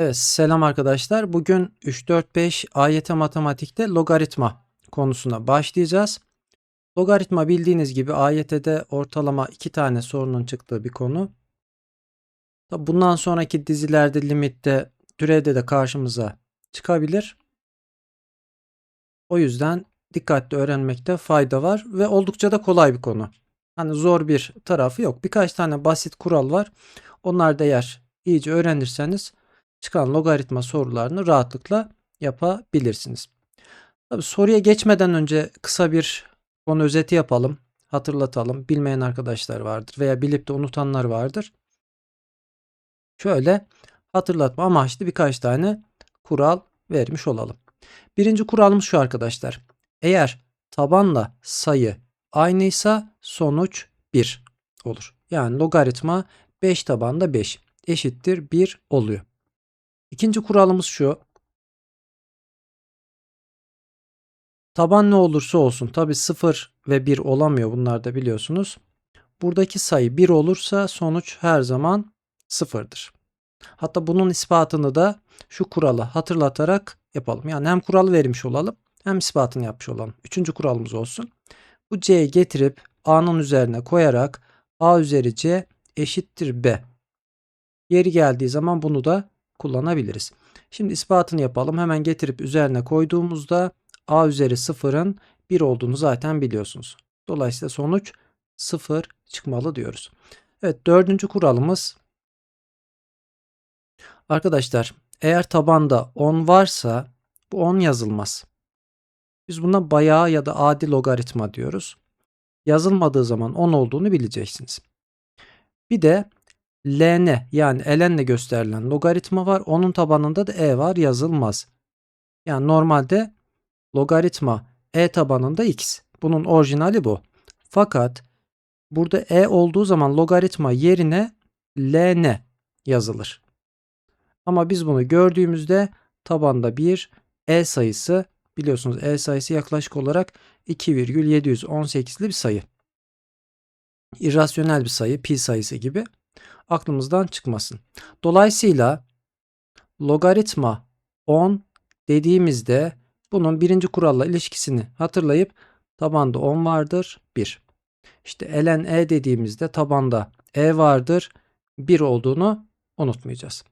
Evet, selam arkadaşlar. Bugün 3, 4, 5 AYT matematikte logaritma konusuna başlayacağız. Logaritma bildiğiniz gibi AYT'de ortalama 2 tane sorunun çıktığı bir konu. Bundan sonraki dizilerde limitte, türevde de karşımıza çıkabilir. O yüzden dikkatli öğrenmekte fayda var ve oldukça da kolay bir konu. Hani zor bir tarafı yok. Birkaç tane basit kural var. Onlar da eğer iyice öğrenirseniz çıkan logaritma sorularını rahatlıkla yapabilirsiniz. Tabii soruya geçmeden önce kısa bir konu özeti yapalım. Hatırlatalım. Bilmeyen arkadaşlar vardır veya bilip de unutanlar vardır. Şöyle hatırlatma amaçlı birkaç tane kural vermiş olalım. Birinci kuralımız şu arkadaşlar. Eğer tabanla sayı aynıysa sonuç 1 olur. Yani logaritma 5 tabanda 5 eşittir 1 oluyor. İkinci kuralımız şu. Taban ne olursa olsun tabi 0 ve 1 olamıyor bunlar da biliyorsunuz. Buradaki sayı 1 olursa sonuç her zaman 0'dır. Hatta bunun ispatını da şu kuralı hatırlatarak yapalım. Yani hem kuralı vermiş olalım hem ispatını yapmış olalım. Üçüncü kuralımız olsun. Bu c'yi getirip a'nın üzerine koyarak a üzeri c eşittir b. Yeri geldiği zaman bunu da kullanabiliriz. Şimdi ispatını yapalım. Hemen getirip üzerine koyduğumuzda a üzeri 0'ın 1 olduğunu zaten biliyorsunuz. Dolayısıyla sonuç 0 çıkmalı diyoruz. Evet dördüncü kuralımız. Arkadaşlar eğer tabanda 10 varsa bu 10 yazılmaz. Biz buna bayağı ya da adi logaritma diyoruz. Yazılmadığı zaman 10 olduğunu bileceksiniz. Bir de ln yani ln'le gösterilen logaritma var. Onun tabanında da e var yazılmaz. Yani normalde logaritma e tabanında x. Bunun orijinali bu. Fakat burada e olduğu zaman logaritma yerine ln yazılır. Ama biz bunu gördüğümüzde tabanda bir e sayısı biliyorsunuz e sayısı yaklaşık olarak 2,718'li bir sayı. İrrasyonel bir sayı pi sayısı gibi aklımızdan çıkmasın. Dolayısıyla logaritma 10 dediğimizde bunun birinci kuralla ilişkisini hatırlayıp tabanda 10 vardır 1. İşte ln e dediğimizde tabanda e vardır 1 olduğunu unutmayacağız.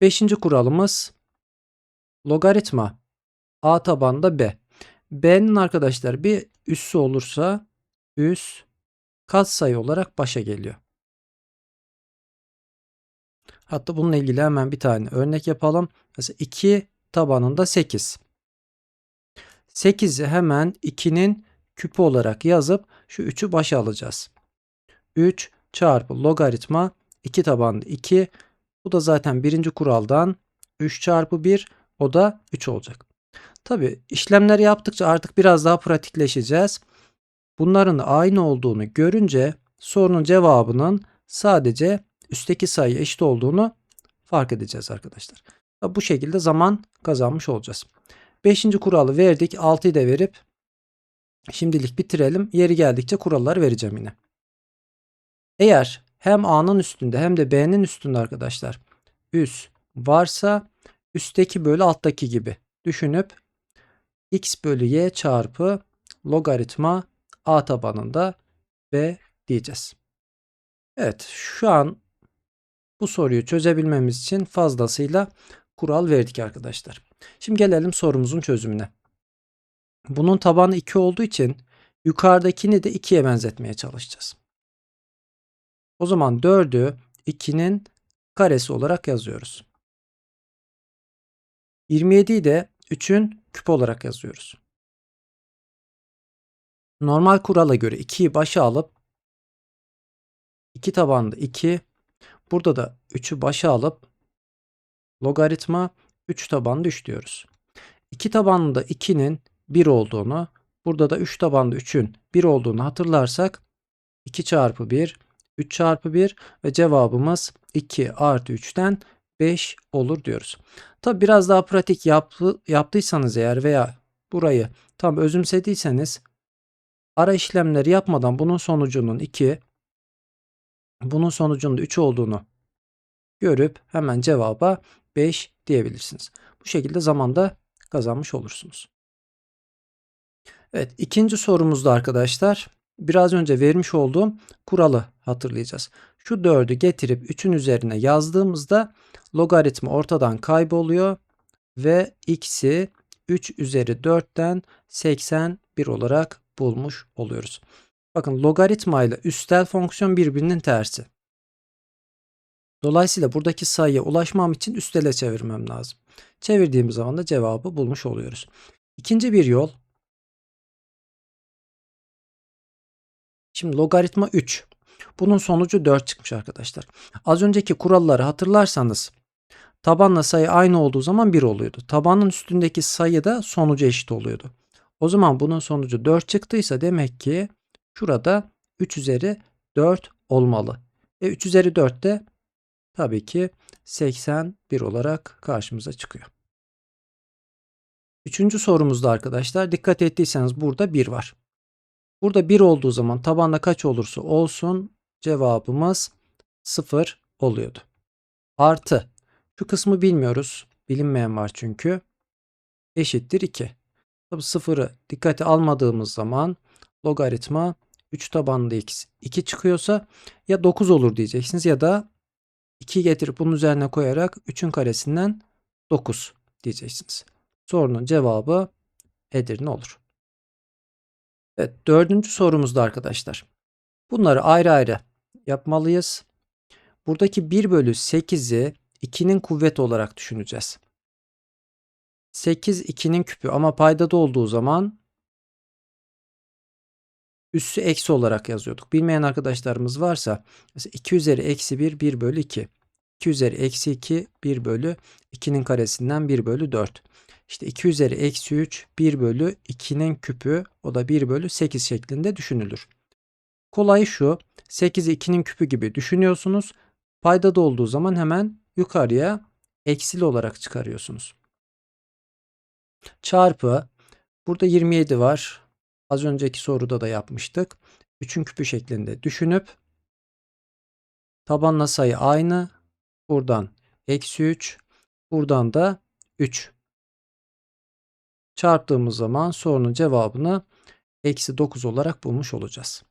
Beşinci kuralımız logaritma a tabanda b. b'nin arkadaşlar bir üssü olursa üs katsayı olarak başa geliyor. Hatta bununla ilgili hemen bir tane örnek yapalım. Mesela 2 tabanında 8. 8'i hemen 2'nin küpü olarak yazıp şu 3'ü başa alacağız. 3 çarpı logaritma 2 tabanında 2. Bu da zaten birinci kuraldan 3 çarpı 1 o da 3 olacak. Tabi işlemler yaptıkça artık biraz daha pratikleşeceğiz. Bunların aynı olduğunu görünce sorunun cevabının sadece üstteki sayı eşit olduğunu fark edeceğiz arkadaşlar. Bu şekilde zaman kazanmış olacağız. Beşinci kuralı verdik. 6'yı da verip şimdilik bitirelim. Yeri geldikçe kuralları vereceğim yine. Eğer hem A'nın üstünde hem de B'nin üstünde arkadaşlar üs varsa üstteki bölü alttaki gibi düşünüp x bölü y çarpı logaritma a tabanında b diyeceğiz. Evet şu an bu soruyu çözebilmemiz için fazlasıyla kural verdik arkadaşlar. Şimdi gelelim sorumuzun çözümüne. Bunun tabanı 2 olduğu için yukarıdakini de 2'ye benzetmeye çalışacağız. O zaman 4'ü 2'nin karesi olarak yazıyoruz. 27'yi de 3'ün küp olarak yazıyoruz. Normal kurala göre 2'yi başa alıp 2 tabanda 2 Burada da 3'ü başa alıp logaritma 3 tabanlı 3 diyoruz. 2 tabanında 2'nin 1 olduğunu, burada da 3 tabanlı 3'ün 1 olduğunu hatırlarsak 2 çarpı 1, 3 çarpı 1 ve cevabımız 2 artı 3'ten 5 olur diyoruz. Tabi biraz daha pratik yaptı, yaptıysanız eğer veya burayı tam özümsediyseniz ara işlemleri yapmadan bunun sonucunun 2, bunun sonucunda 3 olduğunu görüp hemen cevaba 5 diyebilirsiniz. Bu şekilde zamanda kazanmış olursunuz. Evet ikinci sorumuzda arkadaşlar biraz önce vermiş olduğum kuralı hatırlayacağız. Şu 4'ü getirip 3'ün üzerine yazdığımızda logaritma ortadan kayboluyor ve x'i 3 üzeri 4'ten 81 olarak bulmuş oluyoruz. Bakın logaritma ile üstel fonksiyon birbirinin tersi. Dolayısıyla buradaki sayıya ulaşmam için üstele çevirmem lazım. Çevirdiğimiz zaman da cevabı bulmuş oluyoruz. İkinci bir yol. Şimdi logaritma 3. Bunun sonucu 4 çıkmış arkadaşlar. Az önceki kuralları hatırlarsanız tabanla sayı aynı olduğu zaman 1 oluyordu. Tabanın üstündeki sayı da sonucu eşit oluyordu. O zaman bunun sonucu 4 çıktıysa demek ki şurada 3 üzeri 4 olmalı. E 3 üzeri 4 de tabii ki 81 olarak karşımıza çıkıyor. Üçüncü sorumuzda arkadaşlar dikkat ettiyseniz burada 1 var. Burada 1 olduğu zaman tabanda kaç olursa olsun cevabımız 0 oluyordu. Artı şu kısmı bilmiyoruz. Bilinmeyen var çünkü. Eşittir 2. Tabi sıfırı dikkate almadığımız zaman logaritma 3 tabanlı x 2 çıkıyorsa ya 9 olur diyeceksiniz ya da 2 getirip bunun üzerine koyarak 3'ün karesinden 9 diyeceksiniz. Sorunun cevabı Edirne olur. Evet dördüncü sorumuzda arkadaşlar. Bunları ayrı ayrı yapmalıyız. Buradaki 1 bölü 8'i 2'nin kuvveti olarak düşüneceğiz. 8 2'nin küpü ama paydada olduğu zaman üssü eksi olarak yazıyorduk. Bilmeyen arkadaşlarımız varsa mesela 2 üzeri eksi 1 1 bölü 2. 2 üzeri eksi 2 1 bölü 2'nin karesinden 1 bölü 4. İşte 2 üzeri eksi 3 1 bölü 2'nin küpü o da 1 bölü 8 şeklinde düşünülür. Kolay şu 8'i 2'nin küpü gibi düşünüyorsunuz. Paydada olduğu zaman hemen yukarıya eksili olarak çıkarıyorsunuz. Çarpı burada 27 var. Az önceki soruda da yapmıştık. 3'ün küpü şeklinde düşünüp tabanla sayı aynı. Buradan eksi 3. Buradan da 3. Çarptığımız zaman sorunun cevabını eksi 9 olarak bulmuş olacağız.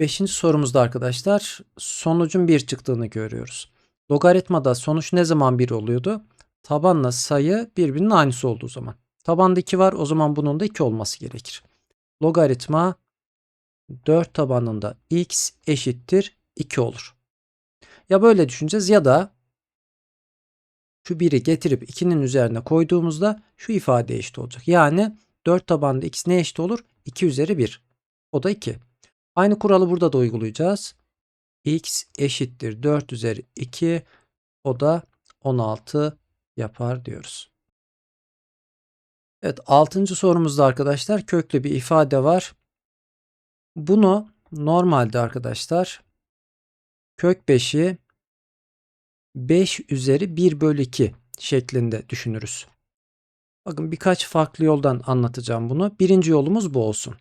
Beşinci sorumuzda arkadaşlar sonucun 1 çıktığını görüyoruz. Logaritmada sonuç ne zaman 1 oluyordu? Tabanla sayı birbirinin aynısı olduğu zaman. Tabanda 2 var o zaman bunun da 2 olması gerekir. Logaritma 4 tabanında x eşittir 2 olur. Ya böyle düşüneceğiz ya da şu 1'i getirip 2'nin üzerine koyduğumuzda şu ifade eşit olacak. Yani 4 tabanda x ne eşit olur? 2 üzeri 1. O da 2. Aynı kuralı burada da uygulayacağız. x eşittir 4 üzeri 2. O da 16 yapar diyoruz. Evet 6. sorumuzda arkadaşlar köklü bir ifade var. Bunu normalde arkadaşlar kök 5'i 5 üzeri 1 bölü 2 şeklinde düşünürüz. Bakın birkaç farklı yoldan anlatacağım bunu. Birinci yolumuz bu olsun.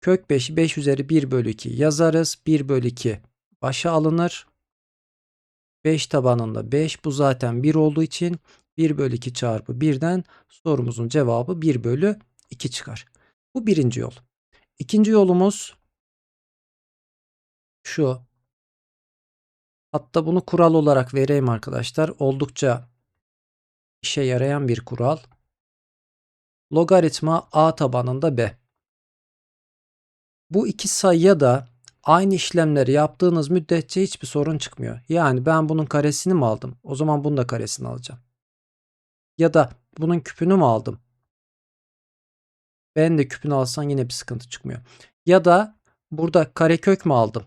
Kök 5'i 5 üzeri 1 bölü 2 yazarız. 1 bölü 2 başa alınır. 5 tabanında 5 bu zaten 1 olduğu için 1 bölü 2 çarpı 1'den sorumuzun cevabı 1 bölü 2 çıkar. Bu birinci yol. İkinci yolumuz şu. Hatta bunu kural olarak vereyim arkadaşlar. Oldukça işe yarayan bir kural. Logaritma a tabanında b. Bu iki sayıya da aynı işlemleri yaptığınız müddetçe hiçbir sorun çıkmıyor. Yani ben bunun karesini mi aldım? O zaman bunun da karesini alacağım. Ya da bunun küpünü mü aldım? Ben de küpünü alsan yine bir sıkıntı çıkmıyor. Ya da burada karekök mü aldım?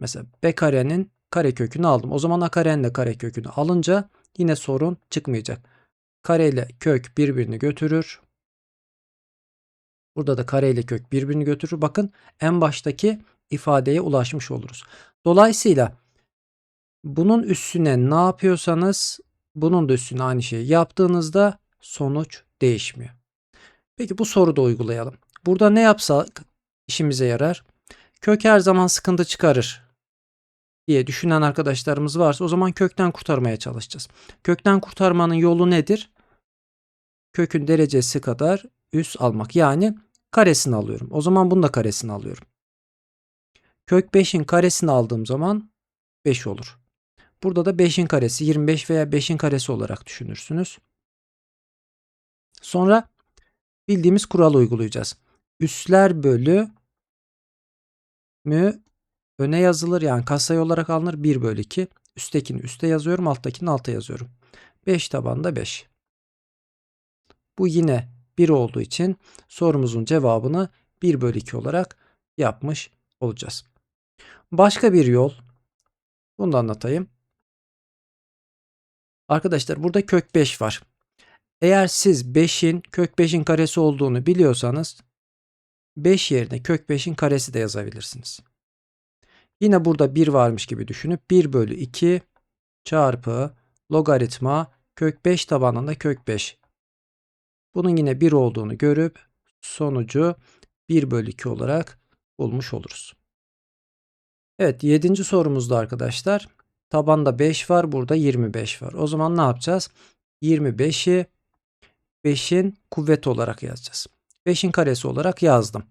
Mesela b karenin karekökünü aldım. O zaman a karenin de karekökünü alınca yine sorun çıkmayacak. Kare ile kök birbirini götürür. Burada da kare ile kök birbirini götürür. Bakın en baştaki ifadeye ulaşmış oluruz. Dolayısıyla bunun üstüne ne yapıyorsanız bunun da üstüne aynı şeyi yaptığınızda sonuç değişmiyor. Peki bu soruda uygulayalım. Burada ne yapsak işimize yarar? Kök her zaman sıkıntı çıkarır. diye düşünen arkadaşlarımız varsa o zaman kökten kurtarmaya çalışacağız. Kökten kurtarmanın yolu nedir? Kökün derecesi kadar üs almak. Yani karesini alıyorum. O zaman bunun da karesini alıyorum. Kök 5'in karesini aldığım zaman 5 olur. Burada da 5'in karesi 25 veya 5'in karesi olarak düşünürsünüz. Sonra bildiğimiz kuralı uygulayacağız. Üsler bölü mü öne yazılır yani katsayı olarak alınır 1 bölü 2. Üsttekini üste yazıyorum alttakini alta yazıyorum. 5 tabanda 5. Bu yine 1 olduğu için sorumuzun cevabını 1 bölü 2 olarak yapmış olacağız. Başka bir yol. Bunu da anlatayım. Arkadaşlar burada kök 5 var. Eğer siz 5'in kök 5'in karesi olduğunu biliyorsanız 5 yerine kök 5'in karesi de yazabilirsiniz. Yine burada 1 varmış gibi düşünüp 1 bölü 2 çarpı logaritma kök 5 tabanında kök 5. Bunun yine 1 olduğunu görüp sonucu 1 bölü 2 olarak bulmuş oluruz. Evet 7. sorumuzda arkadaşlar tabanda 5 var burada 25 var. O zaman ne yapacağız? 25'i 5'in kuvveti olarak yazacağız. 5'in karesi olarak yazdım.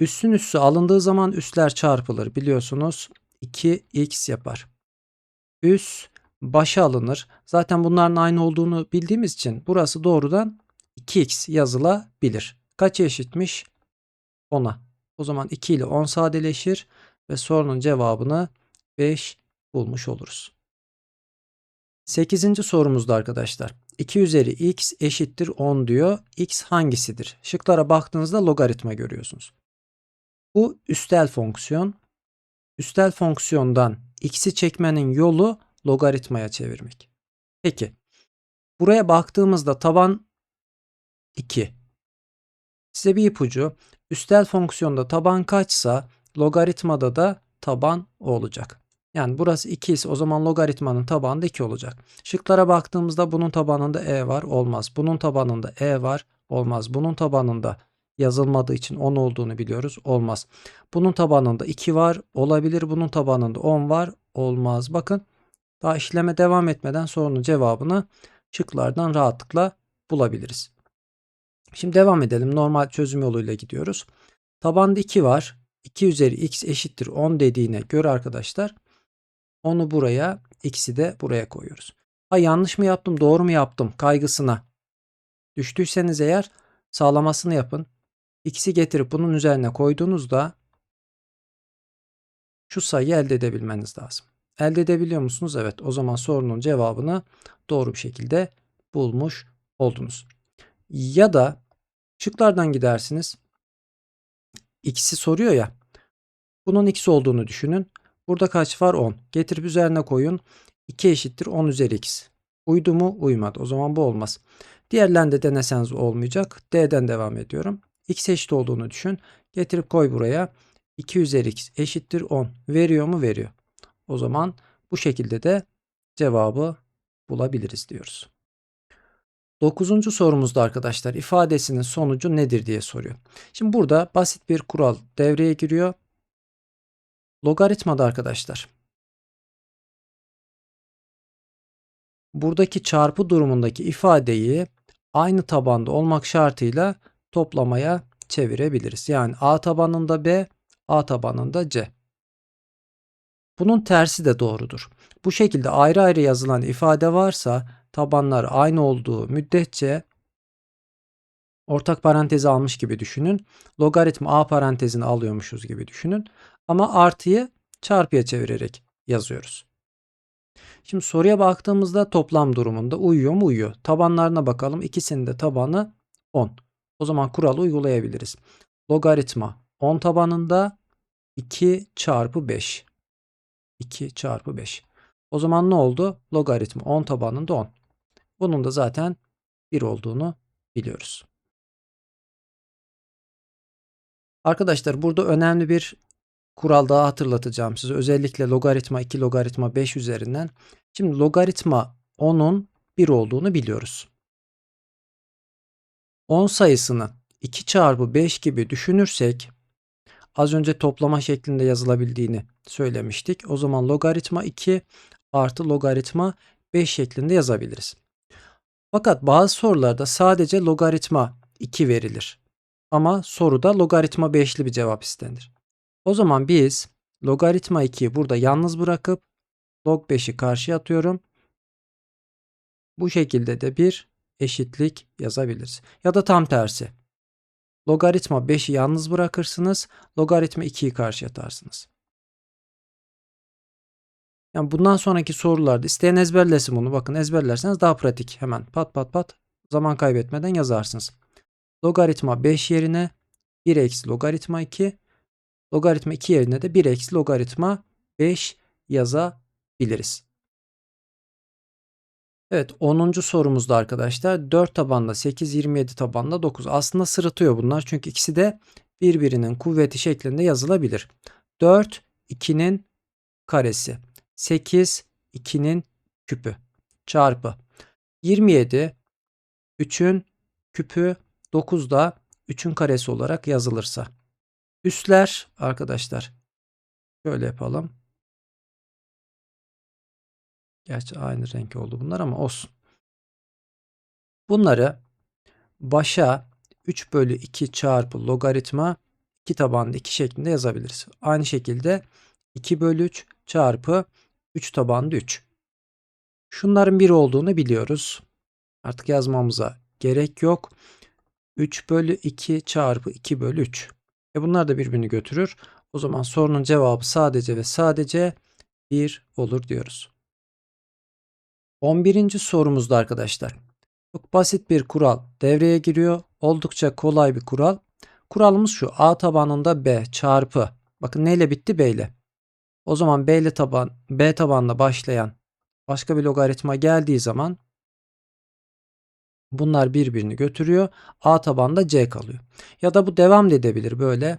Üssün üssü alındığı zaman üsler çarpılır biliyorsunuz. 2x yapar. Üs başa alınır. Zaten bunların aynı olduğunu bildiğimiz için burası doğrudan 2x yazılabilir. Kaç eşitmiş? 10'a. O zaman 2 ile 10 sadeleşir ve sorunun cevabını 5 bulmuş oluruz. 8. sorumuzda arkadaşlar. 2 üzeri x eşittir 10 diyor. x hangisidir? Şıklara baktığınızda logaritma görüyorsunuz. Bu üstel fonksiyon. Üstel fonksiyondan x'i çekmenin yolu logaritmaya çevirmek. Peki. Buraya baktığımızda taban 2. Size bir ipucu. Üstel fonksiyonda taban kaçsa logaritmada da taban o olacak. Yani burası 2 ise o zaman logaritmanın tabanı da 2 olacak. Şıklara baktığımızda bunun tabanında e var olmaz. Bunun tabanında e var olmaz. Bunun tabanında yazılmadığı için 10 olduğunu biliyoruz olmaz. Bunun tabanında 2 var olabilir. Bunun tabanında 10 var olmaz. Bakın daha işleme devam etmeden sorunun cevabını şıklardan rahatlıkla bulabiliriz. Şimdi devam edelim. Normal çözüm yoluyla gidiyoruz. Tabanda 2 var. 2 üzeri x eşittir 10 dediğine göre arkadaşlar onu buraya x'i de buraya koyuyoruz. Ha yanlış mı yaptım doğru mu yaptım kaygısına düştüyseniz eğer sağlamasını yapın. X'i getirip bunun üzerine koyduğunuzda şu sayıyı elde edebilmeniz lazım. Elde edebiliyor musunuz? Evet. O zaman sorunun cevabını doğru bir şekilde bulmuş oldunuz. Ya da şıklardan gidersiniz. X'i soruyor ya. Bunun x olduğunu düşünün. Burada kaç var? 10. Getirip üzerine koyun. 2 eşittir 10 üzeri x. Uydu mu? Uymadı. O zaman bu olmaz. Diğerlerini de deneseniz olmayacak. D'den devam ediyorum. X eşit olduğunu düşün. Getirip koy buraya. 2 üzeri x eşittir 10. Veriyor mu? Veriyor. O zaman bu şekilde de cevabı bulabiliriz diyoruz. Dokuzuncu sorumuzda arkadaşlar ifadesinin sonucu nedir diye soruyor. Şimdi burada basit bir kural devreye giriyor. Logaritmada arkadaşlar. Buradaki çarpı durumundaki ifadeyi aynı tabanda olmak şartıyla toplamaya çevirebiliriz. Yani A tabanında B, A tabanında C. Bunun tersi de doğrudur. Bu şekilde ayrı ayrı yazılan ifade varsa tabanlar aynı olduğu müddetçe ortak parantezi almış gibi düşünün. Logaritma A parantezini alıyormuşuz gibi düşünün. Ama artıyı çarpıya çevirerek yazıyoruz. Şimdi soruya baktığımızda toplam durumunda uyuyor mu uyuyor. Tabanlarına bakalım. İkisinin de tabanı 10. O zaman kuralı uygulayabiliriz. Logaritma 10 tabanında 2 çarpı 5. 2 çarpı 5. O zaman ne oldu? Logaritma 10 tabanında 10. Bunun da zaten 1 olduğunu biliyoruz. Arkadaşlar burada önemli bir kural daha hatırlatacağım size. Özellikle logaritma 2 logaritma 5 üzerinden. Şimdi logaritma 10'un 1 olduğunu biliyoruz. 10 sayısını 2 çarpı 5 gibi düşünürsek Az önce toplama şeklinde yazılabildiğini söylemiştik. O zaman logaritma 2 artı logaritma 5 şeklinde yazabiliriz. Fakat bazı sorularda sadece logaritma 2 verilir. Ama soruda logaritma 5'li bir cevap istenir. O zaman biz logaritma 2'yi burada yalnız bırakıp log 5'i karşıya atıyorum. Bu şekilde de bir eşitlik yazabiliriz. Ya da tam tersi. Logaritma 5'i yalnız bırakırsınız. Logaritma 2'yi karşıya atarsınız. Yani bundan sonraki sorularda isteyen ezberlesin bunu. Bakın ezberlerseniz daha pratik. Hemen pat pat pat zaman kaybetmeden yazarsınız. Logaritma 5 yerine 1 eksi logaritma 2. Logaritma 2 yerine de 1 eksi logaritma 5 yazabiliriz. Evet 10. sorumuzda arkadaşlar 4 tabanla 8, 27 tabanla 9. Aslında sırıtıyor bunlar çünkü ikisi de birbirinin kuvveti şeklinde yazılabilir. 4 2'nin karesi. 8 2'nin küpü çarpı 27 3'ün küpü 9 da 3'ün karesi olarak yazılırsa. Üstler arkadaşlar şöyle yapalım. Gerçi aynı renk oldu bunlar ama olsun. Bunları başa 3 bölü 2 çarpı logaritma 2 tabanlı 2 şeklinde yazabiliriz. Aynı şekilde 2 bölü 3 çarpı 3 tabanlı 3. Şunların 1 olduğunu biliyoruz. Artık yazmamıza gerek yok. 3 bölü 2 çarpı 2 bölü 3. E bunlar da birbirini götürür. O zaman sorunun cevabı sadece ve sadece 1 olur diyoruz. 11. sorumuzda arkadaşlar. Çok basit bir kural devreye giriyor. Oldukça kolay bir kural. Kuralımız şu. A tabanında B çarpı. Bakın neyle bitti? B ile. O zaman B ile taban, B tabanla başlayan başka bir logaritma geldiği zaman bunlar birbirini götürüyor. A tabanda C kalıyor. Ya da bu devam da edebilir böyle.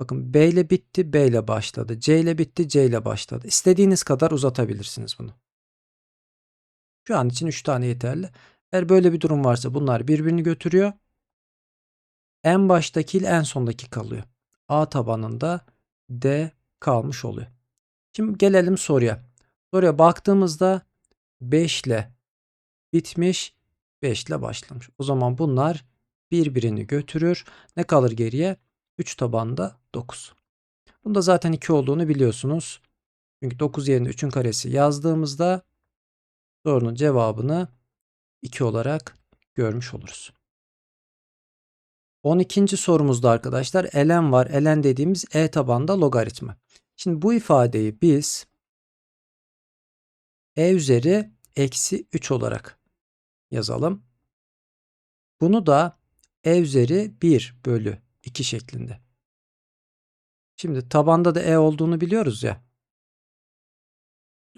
Bakın B ile bitti, B ile başladı. C ile bitti, C ile başladı. İstediğiniz kadar uzatabilirsiniz bunu. Şu an için 3 tane yeterli. Eğer böyle bir durum varsa bunlar birbirini götürüyor. En baştaki ile en sondaki kalıyor. A tabanında D kalmış oluyor. Şimdi gelelim soruya. Soruya baktığımızda 5 ile bitmiş, 5 ile başlamış. O zaman bunlar birbirini götürür. Ne kalır geriye? 3 tabanda 9. Bunda zaten 2 olduğunu biliyorsunuz. Çünkü 9 yerine 3'ün karesi yazdığımızda sorunun cevabını 2 olarak görmüş oluruz. 12. sorumuzda arkadaşlar ln var. ln dediğimiz e tabanda logaritma. Şimdi bu ifadeyi biz e üzeri eksi 3 olarak yazalım. Bunu da e üzeri 1 bölü 2 şeklinde. Şimdi tabanda da e olduğunu biliyoruz ya.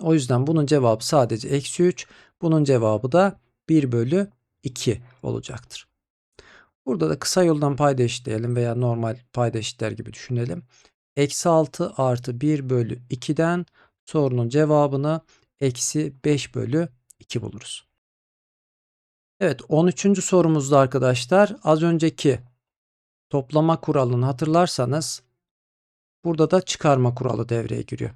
O yüzden bunun cevabı sadece eksi 3. Bunun cevabı da 1 bölü 2 olacaktır. Burada da kısa yoldan payda eşitleyelim veya normal payda eşitler gibi düşünelim. Eksi 6 artı 1 bölü 2'den sorunun cevabını eksi 5 bölü 2 buluruz. Evet 13. sorumuzda arkadaşlar az önceki toplama kuralını hatırlarsanız burada da çıkarma kuralı devreye giriyor.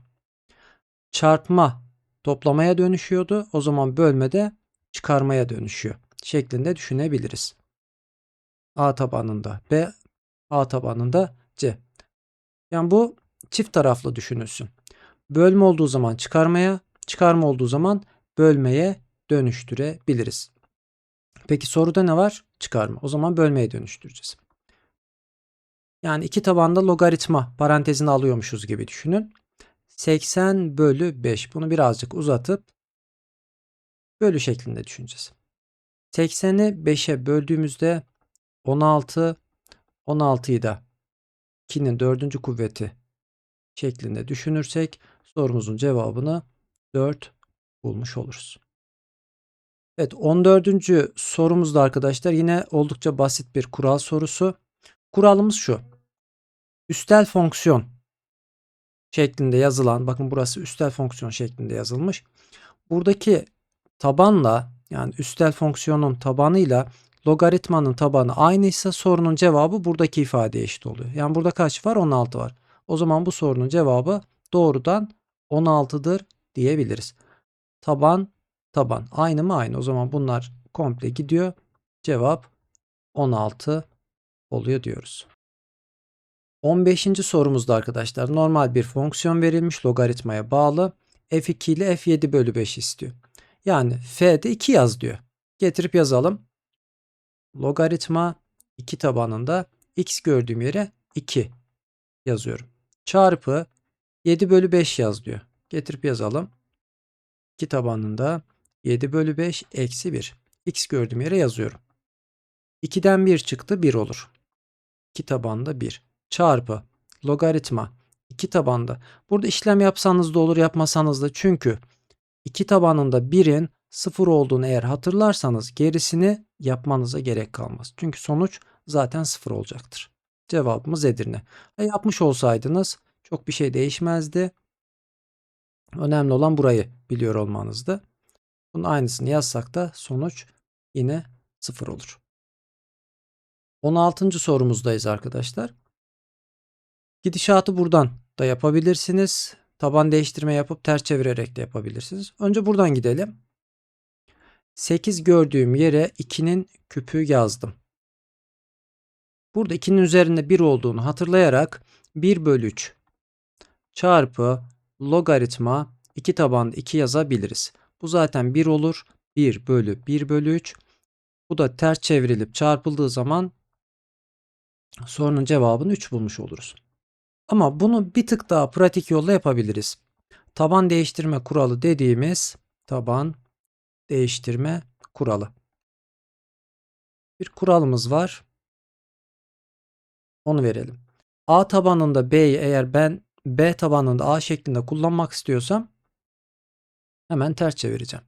Çarpma toplamaya dönüşüyordu. O zaman bölme de çıkarmaya dönüşüyor şeklinde düşünebiliriz. A tabanında B, A tabanında C. Yani bu çift taraflı düşünülsün. Bölme olduğu zaman çıkarmaya, çıkarma olduğu zaman bölmeye dönüştürebiliriz. Peki soruda ne var? Çıkarma. O zaman bölmeye dönüştüreceğiz. Yani iki tabanda logaritma parantezini alıyormuşuz gibi düşünün. 80 bölü 5. Bunu birazcık uzatıp bölü şeklinde düşüneceğiz. 80'i 5'e böldüğümüzde 16, 16'yı da 2'nin dördüncü kuvveti şeklinde düşünürsek sorumuzun cevabını 4 bulmuş oluruz. Evet 14. sorumuzda arkadaşlar yine oldukça basit bir kural sorusu. Kuralımız şu. Üstel fonksiyon şeklinde yazılan bakın burası üstel fonksiyon şeklinde yazılmış. Buradaki tabanla yani üstel fonksiyonun tabanıyla logaritmanın tabanı aynıysa sorunun cevabı buradaki ifadeye eşit oluyor. Yani burada kaç var? 16 var. O zaman bu sorunun cevabı doğrudan 16'dır diyebiliriz. Taban, taban. Aynı mı? Aynı. O zaman bunlar komple gidiyor. Cevap 16 oluyor diyoruz. 15. sorumuzda arkadaşlar normal bir fonksiyon verilmiş logaritmaya bağlı. F2 ile F7 bölü 5 istiyor. Yani F'de 2 yaz diyor. Getirip yazalım. Logaritma 2 tabanında x gördüğüm yere 2 yazıyorum. Çarpı 7 bölü 5 yaz diyor. Getirip yazalım. 2 tabanında 7 bölü 5 eksi 1. X gördüğüm yere yazıyorum. 2'den 1 çıktı 1 olur. 2 tabanda 1 çarpı logaritma 2 tabanda. Burada işlem yapsanız da olur yapmasanız da çünkü 2 tabanında 1'in 0 olduğunu eğer hatırlarsanız gerisini yapmanıza gerek kalmaz. Çünkü sonuç zaten 0 olacaktır. Cevabımız Edirne. E yapmış olsaydınız çok bir şey değişmezdi. Önemli olan burayı biliyor olmanızdı. Bunun aynısını yazsak da sonuç yine 0 olur. 16. sorumuzdayız arkadaşlar. Gidişatı buradan da yapabilirsiniz. Taban değiştirme yapıp ters çevirerek de yapabilirsiniz. Önce buradan gidelim. 8 gördüğüm yere 2'nin küpü yazdım. Burada 2'nin üzerinde 1 olduğunu hatırlayarak 1 bölü 3 çarpı logaritma 2 tabanda 2 yazabiliriz. Bu zaten 1 olur. 1 bölü 1 bölü 3. Bu da ters çevrilip çarpıldığı zaman sorunun cevabını 3 bulmuş oluruz. Ama bunu bir tık daha pratik yolla yapabiliriz. Taban değiştirme kuralı dediğimiz taban değiştirme kuralı. Bir kuralımız var. Onu verelim. A tabanında B'yi eğer ben B tabanında A şeklinde kullanmak istiyorsam hemen ters çevireceğim.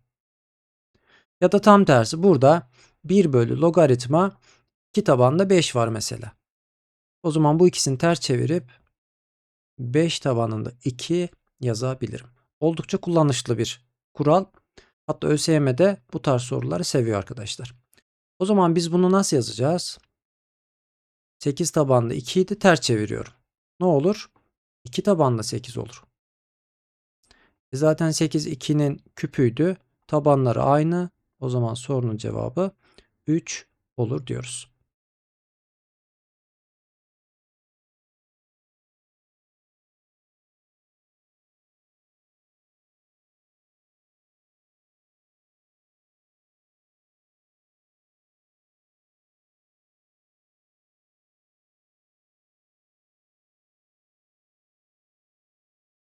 Ya da tam tersi burada 1 bölü logaritma 2 tabanda 5 var mesela. O zaman bu ikisini ters çevirip 5 tabanında 2 yazabilirim. Oldukça kullanışlı bir kural. Hatta ÖSYM'de bu tarz soruları seviyor arkadaşlar. O zaman biz bunu nasıl yazacağız? 8 tabanlı 2'yi de ters çeviriyorum. Ne olur? 2 tabanlı 8 olur. E zaten 8 2'nin küpüydü. Tabanları aynı. O zaman sorunun cevabı 3 olur diyoruz.